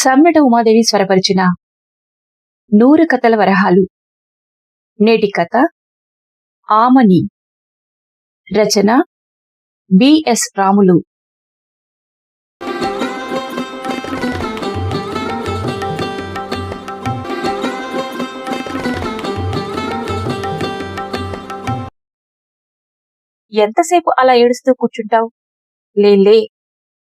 సమ్మెట ఉమాదేవి స్వరపరిచిన నూరు కథల వరహాలు. నేటి కథ ఆమని. రచన బిఎస్ రాములు. ఎంతసేపు అలా ఏడుస్తూ కూర్చుంటావు? లే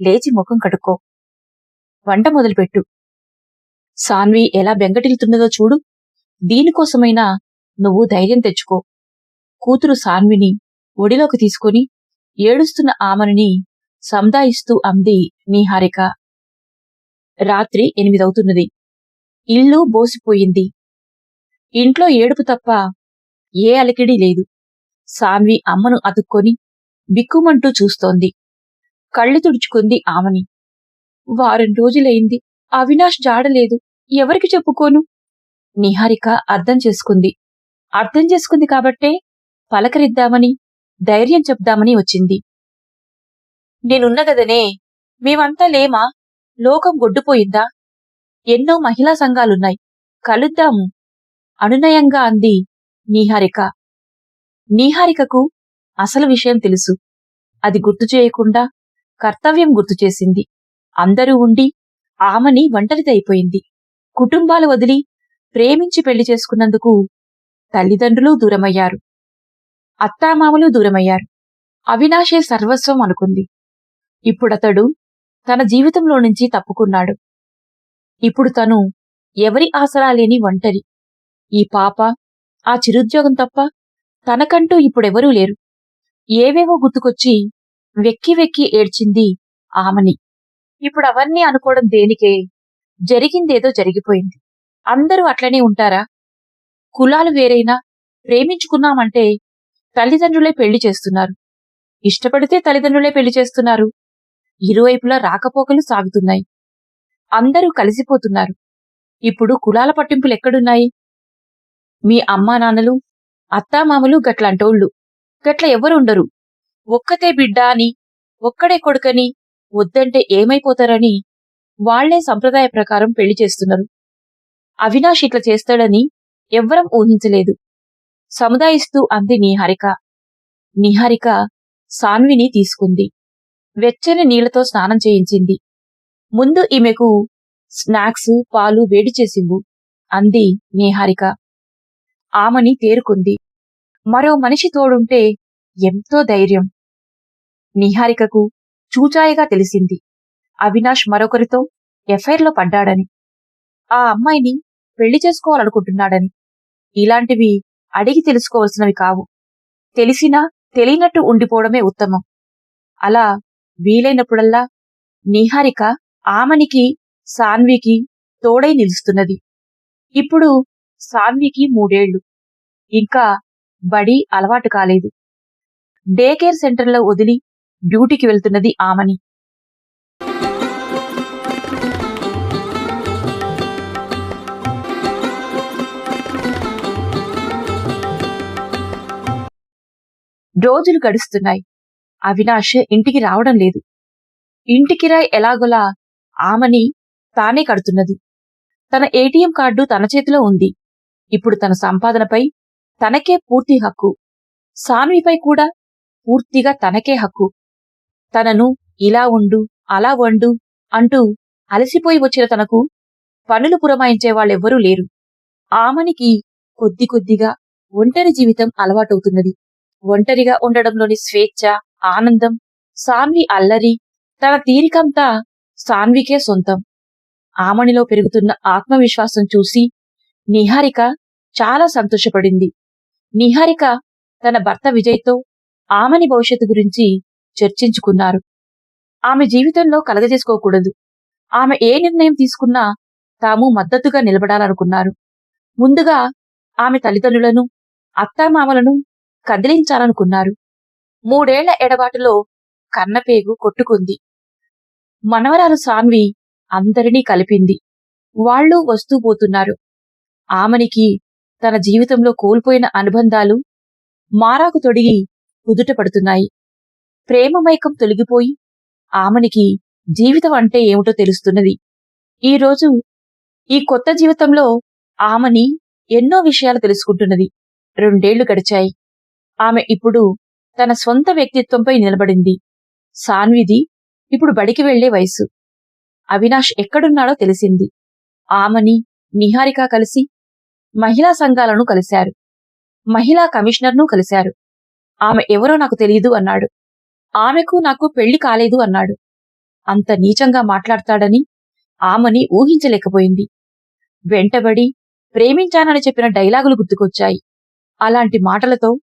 లేచి ముఖం కడుక్కో. వంట మొదలుపెట్టు. సాన్వి ఎలా బెంగటిల్తున్నదో చూడు. దీనికోసమైనా నువ్వు ధైర్యం తెచ్చుకో. కూతురు సాన్విని ఒడిలోకి తీసుకుని ఏడుస్తున్న ఆమెని సందాయిస్తూ అంది నీహారిక రాత్రి ఎనిమిదవుతున్నది. ఇల్లు బోసిపోయింది. ఇంట్లో ఏడుపు తప్ప ఏ అలికిడి లేదు. సాన్వి అమ్మను అతుక్కొని బిక్కుమంటూ చూస్తోంది. కళ్ళు తుడుచుకుంది ఆమెని. వారం రోజులైంది. అవినాష్ జాడలేదు. ఎవరికి చెప్పుకోను? నిహారిక అర్థం చేసుకుంది. అర్థం చేసుకుంది కాబట్టే పలకరిద్దామని ధైర్యం చెప్దామని వచ్చింది. నేనున్నగదనే మేమంతా లేమా? లోకం గొడ్డుపోయిందా? ఎన్నో మహిళా సంఘాలున్నాయి. కలుద్దాము. అనునయంగా అంది నీహారిక. నీహారికకు అసలు విషయం తెలుసు. అది గుర్తు చేయకుండా కర్తవ్యం గుర్తు చేసింది. అందరూ ఉండి ఆమెని ఒంటరిదైపోయింది. కుటుంబాలు వదిలి ప్రేమించి పెళ్ళి చేసుకున్నందుకు తల్లిదండ్రులు దూరమయ్యారు. అత్తామామలు దూరమయ్యారు. అవినాశే సర్వస్వం అనుకుంది. ఇప్పుడతడు తన జీవితంలో నుంచి తప్పుకున్నాడు. ఇప్పుడు తను ఎవరి ఆసరా లేని ఒంటరి. ఈ పాప ఆ చిరుద్యోగం తప్ప తనకంటూ ఇప్పుడెవరూ లేరు. ఏవేవో గుర్తుకొచ్చి వెక్కి వెక్కి ఏడ్చింది ఆమని. ఇప్పుడు అవన్నీ అనుకోవడం దేనికే? జరిగిందేదో జరిగిపోయింది. అందరూ అట్లనే ఉంటారా? కులాలు వేరైనా ప్రేమించుకున్నామంటే తల్లిదండ్రులే పెళ్ళి చేస్తున్నారు. ఇష్టపడితే తల్లిదండ్రులే పెళ్ళి చేస్తున్నారు. ఇరువైపులా రాకపోకలు సాగుతున్నాయి. అందరూ కలిసిపోతున్నారు. ఇప్పుడు కులాల పట్టింపులు ఎక్కడున్నాయి? మీ అమ్మా నాన్నలు అత్తామామలు గట్లంటోళ్ళు. గట్ల ఎవరుండరు? ఒక్కతే బిడ్డ అని ఒక్కడే కొడుకని వద్దంటే ఏమైపోతారని వాళ్ళే సంప్రదాయ ప్రకారం పెళ్ళి చేస్తున్నారు. అవినాష్ ఇట్లా చేస్తాడని ఎవ్వరం ఊహించలేదు. సముదాయిస్తూ అంది నిహారిక. నిహారిక సాన్విని తీసుకుంది. వెచ్చని నీళ్ళతో స్నానం చేయించింది. ముందు ఈమెకు స్నాక్స్ పాలు వేడి చేసింవు అంది నిహారిక. ఆమని తేరుకుంది. మరో మనిషి తోడుంటే ఎంతో ధైర్యం. నిహారికకు చూచాయిగా తెలిసింది. అవినాష్ మరొకరితో ఎఫ్ఐఆర్లో పడ్డాడని. ఆ అమ్మాయిని పెళ్ళి చేసుకోవాలనుకుంటున్నాడని. ఇలాంటివి అడిగి తెలుసుకోవలసినవి కావు. తెలిసినా తెలియనట్టు ఉండిపోవడమే ఉత్తమం. అలా వీలైనప్పుడల్లా నిహారిక ఆమెనికి సాన్వికి తోడై నిలుస్తున్నది. ఇప్పుడు సాన్వికి మూడేళ్ళు. ఇంకా బడి అలవాటు కాలేదు. డే కేర్ సెంటర్లో వదిలి డ్యూటీకి వెళ్తున్నది ఆమని. రోజులు గడుస్తున్నాయి. అవినాష్ ఇంటికి రావడం లేదు. ఇంటికి కిరాయి ఎలాగోలా ఆమని తానే కడుతున్నది. తన ఏటీఎం కార్డు తన చేతిలో ఉంది. ఇప్పుడు తన సంపాదనపై తనకే పూర్తి హక్కు. సాన్విపై కూడా పూర్తిగా తనకే హక్కు. తనను ఇలా ఉండు అలా వండు అంటూ అలసిపోయి వచ్చిన తనకు పనులు పురమాయించే వాళ్ళెవ్వరూ లేరు. ఆమనికి కొద్ది కొద్దిగా ఒంటరి జీవితం అలవాటవుతున్నది. ఒంటరిగా ఉండడంలోని స్వేచ్ఛ ఆనందం సాన్వి అల్లరి తన తీరికంతా సాన్వికే సొంతం. ఆమనిలో పెరుగుతున్న ఆత్మవిశ్వాసం చూసి నిహారిక చాలా సంతోషపడింది. నిహారిక తన భర్త విజయ్తో ఆమెని భవిష్యత్తు గురించి చర్చించుకున్నారు. ఆమె జీవితంలో కలగజేసుకోకూడదు. ఆమె ఏ నిర్ణయం తీసుకున్నా తాము మద్దతుగా నిలబడాలనుకున్నారు. ముందుగా ఆమె తల్లిదండ్రులను అత్తామామలను కదిలించాలనుకున్నారు. మూడేళ్ళ ఎడబాటులో కన్నపేగు కొట్టుకుంది. మనవరాలు సాన్వి అందరినీ కలిపింది. వాళ్ళు వస్తూ పోతున్నారు. ఆమెనికి తన జీవితంలో కోల్పోయిన అనుబంధాలు మారాకు తొడిగి కుదుట పడుతున్నాయి. ప్రేమమైకం తొలగిపోయి ఆమెనికి జీవితం అంటే ఏమిటో తెలుస్తున్నది. ఈరోజు ఈ కొత్త జీవితంలో ఆమెని ఎన్నో విషయాలు తెలుసుకుంటున్నది. రెండేళ్ళు గడిచాయి. ఆమె ఇప్పుడు తన సొంత వ్యక్తిత్వంపై నిలబడింది. సాన్విది ఇప్పుడు బడికి వెళ్ళే వయసు. అవినాష్ ఎక్కడున్నాడో తెలిసింది. ఆమెని నిహారిక కలిసి మహిళా సంఘాలను కలిశారు. మహిళా కమిషనర్ను కలిశారు. ఆమె ఎవరో నాకు తెలియదు అన్నాడు. ఆమెకు నాకు పెళ్ళి కాలేదు అన్నాడు. అంత నీచంగా మాట్లాడతాడని ఆమని ఊహించలేకపోయింది. వెంటబడి ప్రేమించానని చెప్పిన డైలాగులు గుర్తుకొచ్చాయి. అలాంటి మాటలతో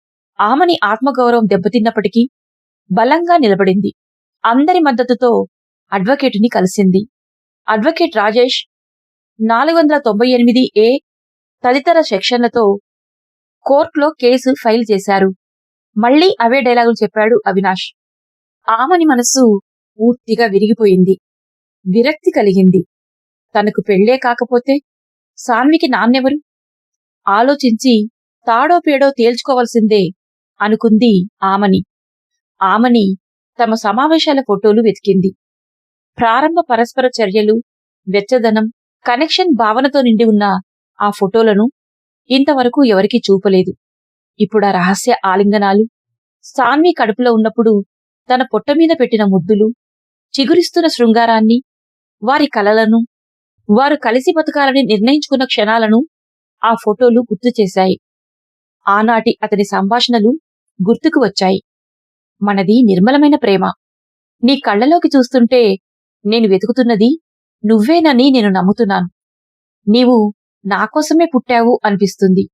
ఆమని ఆత్మగౌరవం దెబ్బతిన్నప్పటికీ బలంగా నిలబడింది. అందరి మద్దతుతో అడ్వకేటుని కలిసింది. అడ్వకేట్ రాజేష్ నాలుగు వందల తొంభై ఎనిమిది ఏ తదితర సెక్షన్లతో కోర్టులో కేసు ఫైల్ చేశారు. మళ్ళీ అవే డైలాగులు చెప్పాడు అవినాష్. ఆమని మనస్సు పూర్తిగా విరిగిపోయింది. విరక్తి కలిగింది. తనకు పెళ్ళే కాకపోతే సాన్వికి నాన్నెవరు? ఆలోచించి తాడో పేడో తేల్చుకోవలసిందే అనుకుంది ఆమని. ఆమని తమ సమావేశాల ఫోటోలు వెతికింది. ప్రారంభ పరస్పర చర్యలు వెచ్చదనం కనెక్షన్ భావనతో నిండి ఉన్న ఆ ఫోటోలను ఇంతవరకు ఎవరికీ చూపలేదు. ఇప్పుడు ఆ రహస్య ఆలింగనాలు సాన్వి కడుపులో ఉన్నప్పుడు తన పొట్టమీద పెట్టిన ముద్దులు చిగురిస్తున్న శృంగారాన్ని వారి కలలను వారు కలిసి బతకాలని నిర్ణయించుకున్న క్షణాలను ఆ ఫోటోలు గుర్తు చేశాయి. ఆనాటి అతని సంభాషణలు గుర్తుకు వచ్చాయి. మనది నిర్మలమైన ప్రేమ. నీ కళ్ళలోకి చూస్తుంటే నేను వెతుకుతున్నది నువ్వేనని నేను నమ్ముతున్నాను. నీవు నాకోసమే పుట్టావు అనిపిస్తుంది.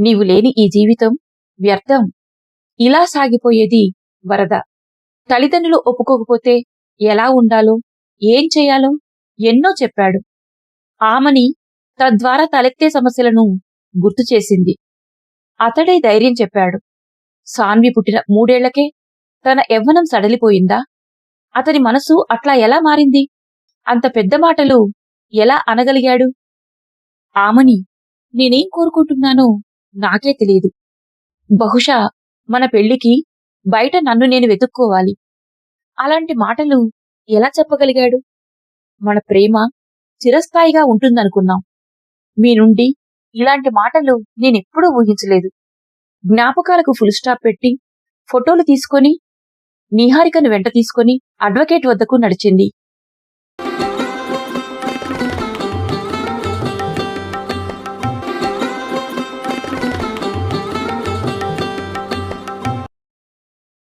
నీవు లేని ఈ జీవితం వ్యర్థం. ఇలా సాగిపోయేది వరద. తల్లిదండ్రులు ఒప్పుకోకపోతే ఎలా ఉండాలో ఏం చేయాలో ఎన్నో చెప్పాడు. ఆమని తద్వారా తలెత్తే సమస్యలను గుర్తు చేసింది. అతడే ధైర్యం చెప్పాడు. సాన్వి పుట్టిన మూడేళ్ళకే తన యవ్వనం సడలిపోయిందా? అతని మనసు అట్లా ఎలా మారింది? అంత పెద్ద మాటలు ఎలా అనగలిగాడు? ఆమని నేనేం కోరుకుంటున్నానో నాకే తెలియదు. బహుశా మన పెళ్ళికి బయట నన్ను నేను వెతుక్కోవాలి. అలాంటి మాటలు ఎలా చెప్పగలిగాడు? మన ప్రేమ చిరస్థాయిగా ఉంటుందనుకున్నాం. మీ నుండి ఇలాంటి మాటలు నేనెప్పుడూ ఊహించలేదు. జ్ఞాపకాలకు ఫుల్ స్టాప్ పెట్టి ఫోటోలు తీసుకొని నిహారికను వెంట తీసుకొని అడ్వకేట్ వద్దకు నడిచింది.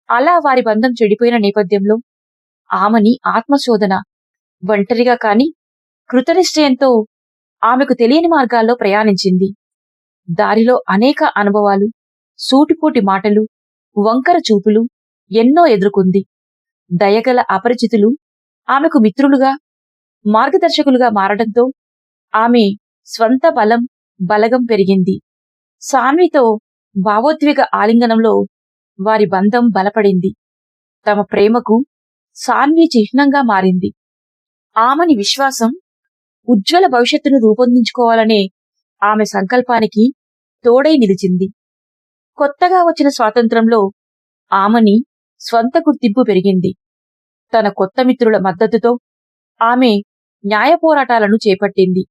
అలా వారి బంధం చెడిపోయిన నేపథ్యంలో ఆమెని ఆత్మశోధన ఒంటరిగా కాని కృతనిశ్చయంతో ఆమెకు తెలియని మార్గాల్లో ప్రయాణించింది. దారిలో అనేక అనుభవాలు సూటిపోటి మాటలు వంకర చూపులు ఎన్నో ఎదుర్కొంది. దయగల అపరిచితులు ఆమెకు మిత్రులుగా మార్గదర్శకులుగా మారడంతో ఆమె స్వంత బలం బలగం పెరిగింది. సాన్వితో భావోద్వేగ ఆలింగనంలో వారి బంధం బలపడింది. తమ ప్రేమకు సాన్వి చిహ్నంగా మారింది. ఆమెని విశ్వాసం ఉజ్వల భవిష్యత్తును రూపొందించుకోవాలనే ఆమె సంకల్పానికి తోడై నిలిచింది. కొత్తగా వచ్చిన స్వాతంత్రంలో ఆమెని స్వంత గుర్తింపు పెరిగింది. తన కొత్త మిత్రుల మద్దతుతో ఆమె న్యాయ పోరాటాలను చేపట్టింది.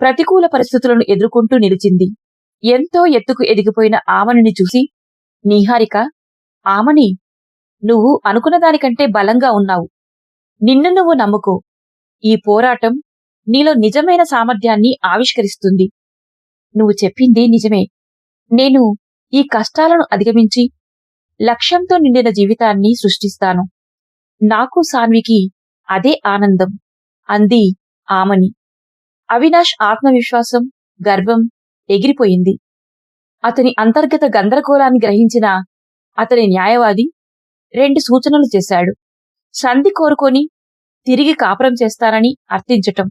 ప్రతికూల పరిస్థితులను ఎదుర్కొంటూ నిలిచింది. ఎంతో ఎత్తుకు ఎదిగిపోయిన ఆమెని చూసి నీహారిక ఆమని నువ్వు అనుకున్న దానికంటే బలంగా ఉన్నావు. నిన్ను నువ్వు నమ్ముకో. ఈ పోరాటం నీలో నిజమైన సామర్థ్యాన్ని ఆవిష్కరిస్తుంది. నువ్వు చెప్పింది నిజమే. నేను ఈ కష్టాలను అధిగమించి లక్ష్యంతో నిండిన జీవితాన్ని సృష్టిస్తాను. నాకు సాన్వికి అదే ఆనందం అంది ఆమని. అవినాష్ ఆత్మవిశ్వాసం గర్వం ఎగిరిపోయింది. అతని అంతర్గత గందరగోళాన్ని గ్రహించిన అతని న్యాయవాది రెండు సూచనలు చేశాడు. సంధి కోరుకొని తిరిగి కాపురం చేస్తానని అర్థించటం.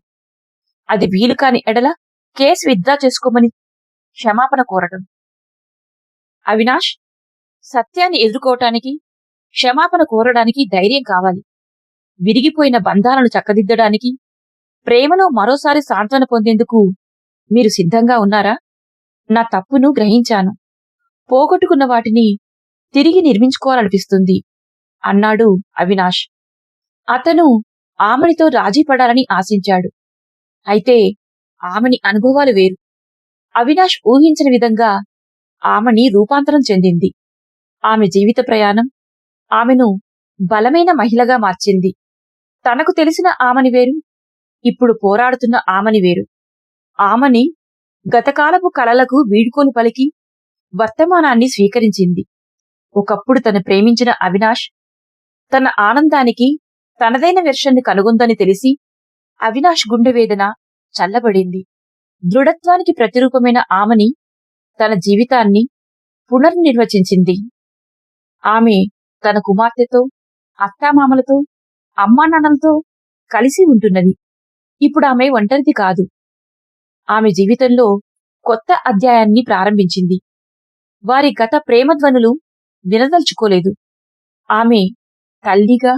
అది వీలు కాని ఎడల కేసు విత్డ్రా చేసుకోమని క్షమాపణ కోరటం. అవినాష్ సత్యాన్ని ఎదుర్కోవటానికి క్షమాపణ కోరడానికి ధైర్యం కావాలి. విరిగిపోయిన బంధాలను చక్కదిద్దడానికి ప్రేమలో మరోసారి సాంత్వన పొందేందుకు మీరు సిద్ధంగా ఉన్నారా? నా తప్పును గ్రహించాను. పోగొట్టుకున్న వాటిని తిరిగి నిర్మించుకోవాలనిపిస్తుంది. అన్నాడు అవినాష్. అతను ఆమెనితో రాజీ పడాలని ఆశించాడు. అయితే ఆమెని అనుభవాలు వేరు. అవినాష్ ఊహించిన విధంగా ఆమెని రూపాంతరం చెందింది. ఆమె జీవిత ప్రయాణం ఆమెను బలమైన మహిళగా మార్చింది. తనకు తెలిసిన ఆమెని వేరు ఇప్పుడు పోరాడుతున్న ఆమెని వేరు. ఆమెని గతకాలపు కలలకు వీడుకోలు పలికి వర్తమానాన్ని స్వీకరించింది. ఒకప్పుడు తను ప్రేమించిన అవినాష్ తన ఆనందానికి తనదైన వెర్షన్ని కనుగొందని తెలిసి అవినాష్ గుండె వేదన చల్లబడింది. దృఢత్వానికి ప్రతిరూపమైన ఆమెని తన జీవితాన్ని పునర్నిర్వచించింది. ఆమె తన కుమార్తెతో అత్తామామలతో అమ్మానాన్నలతో కలిసి ఉంటున్నది. ఇప్పుడు ఆమె ఒంటరిది కాదు. ఆమె జీవితంలో కొత్త అధ్యాయాన్ని ప్రారంభించింది. వారి గత ప్రేమధ్వనులు వినదల్చుకోలేదు ఆమె తల్లిగా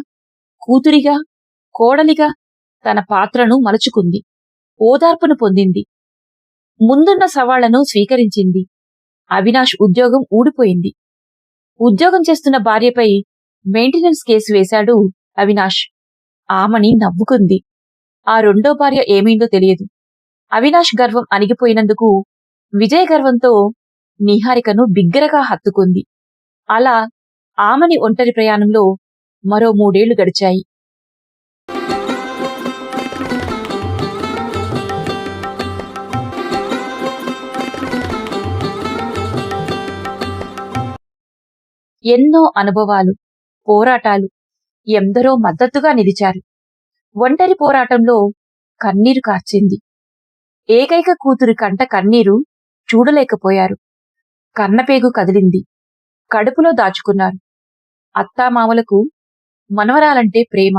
కూతురిగా కోడలిగా తన పాత్రను మలుచుకుంది. ఓదార్పును పొందింది. ముందున్న సవాళ్ళను స్వీకరించింది. అవినాష్ ఉద్యోగం ఊడిపోయింది. ఉద్యోగం చేస్తున్న భార్యపై మెయింటెనెన్స్ కేసు వేశాడు అవినాష్. ఆమని నవ్వుకుంది. ఆ రెండో భార్య ఏమైందో తెలియదు. అవినాష్ గర్వం అణిగిపోయినందుకు విజయ గర్వంతో నిహారికను బిగ్గరగా హత్తుకుంది. అలా ఆమెని ఒంటరి ప్రయాణంలో మరో మూడేళ్ళు గడిచాయి. ఎన్నో అనుభవాలు పోరాటాలు ఎందరో మద్దతుగా నిలిచారు. ఒంటరి పోరాటంలో కన్నీరు కార్చింది. ఏకైక కూతురి కంట కన్నీరు చూడలేకపోయారు. కన్నపేగు కదిలింది. కడుపులో దాచుకున్నారు. అత్తామామలకు మనవరాలంటే ప్రేమ.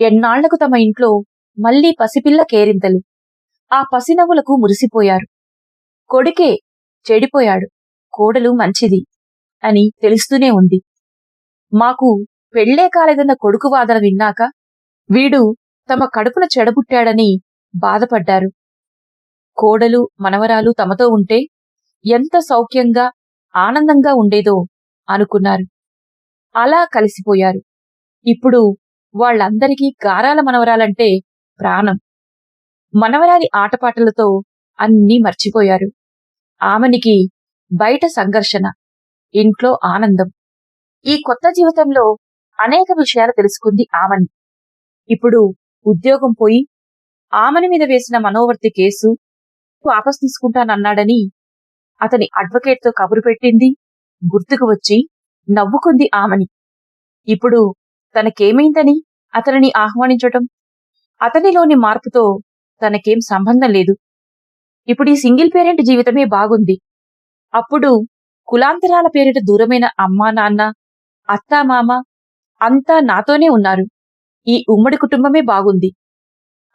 ఎన్నాళ్ళకు తమ ఇంట్లో మళ్ళీ పసిపిల్ల కేరింతలు. ఆ పసినవ్వులకు మురిసిపోయారు. కొడుకే చెడిపోయాడు. కోడలు మంచిది అని తెలుస్తూనే ఉంది. మాకు పెళ్ళే కాలేదన్న కొడుకు వాదన విన్నాక వీడు తమ కడుపున చెడబుట్టాడని బాధపడ్డారు. కోడలు మనవరాలు తమతో ఉంటే ఎంత సౌఖ్యంగా ఆనందంగా ఉండేదో అనుకున్నారు. అలా కలిసిపోయారు. ఇప్పుడు వాళ్ళందరికీ గారాల మనవరాలంటే ప్రాణం. మనవరాలి ఆటపాటలతో అన్నీ మర్చిపోయారు. ఆమెనికి బయట సంఘర్షణ ఇంట్లో ఆనందం. ఈ కొత్త జీవితంలో అనేక విషయాలు తెలుసుకుంది ఆమని. ఇప్పుడు ఉద్యోగం పోయి ఆమని మీద వేసిన మనోవర్తి కేసు వాపస్ తీసుకుంటానన్నాడని అతని అడ్వకేట్తో కబురు పెట్టింది. గుర్తుకు వచ్చి నవ్వుకుంది ఆమెని. ఇప్పుడు తనకేమైందని అతనిని ఆహ్వానించటం? అతనిలోని మార్పుతో తనకేం సంబంధం లేదు. ఇప్పుడు ఈ సింగిల్ పేరెంట్ జీవితమే బాగుంది. అప్పుడు కులాంతరాల పేరిట దూరమైన అమ్మా నాన్న అత్తామామ అంతా నాతోనే ఉన్నారు. ఈ ఉమ్మడి కుటుంబమే బాగుంది.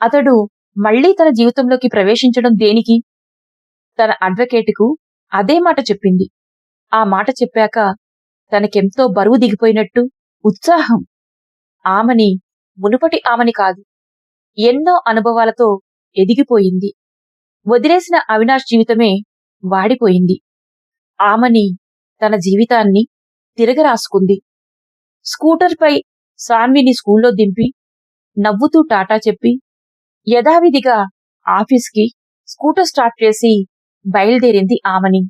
అతడు మళ్ళీ తన జీవితంలోకి ప్రవేశించడం దేనికి? తన అడ్వకేటుకు అదే మాట చెప్పింది. ఆ మాట చెప్పాక తనకెంతో బరువు దిగిపోయినట్టు ఉత్సాహం. ఆమని మునుపటి ఆమని కాదు ఎన్నో అనుభవాలతో ఎదిగిపోయింది. వదిలేసిన అవినాష్ జీవితమే వాడిపోయింది. ఆమని తన జీవితాన్ని తిరగరాసుకుంది. స్కూటర్పై సాన్విని స్కూల్లో దింపి నవ్వుతూ టాటా చెప్పి యథావిధిగా ఆఫీస్కి స్కూటర్ స్టార్ట్ చేసి బయలుదేరింది ఆమని.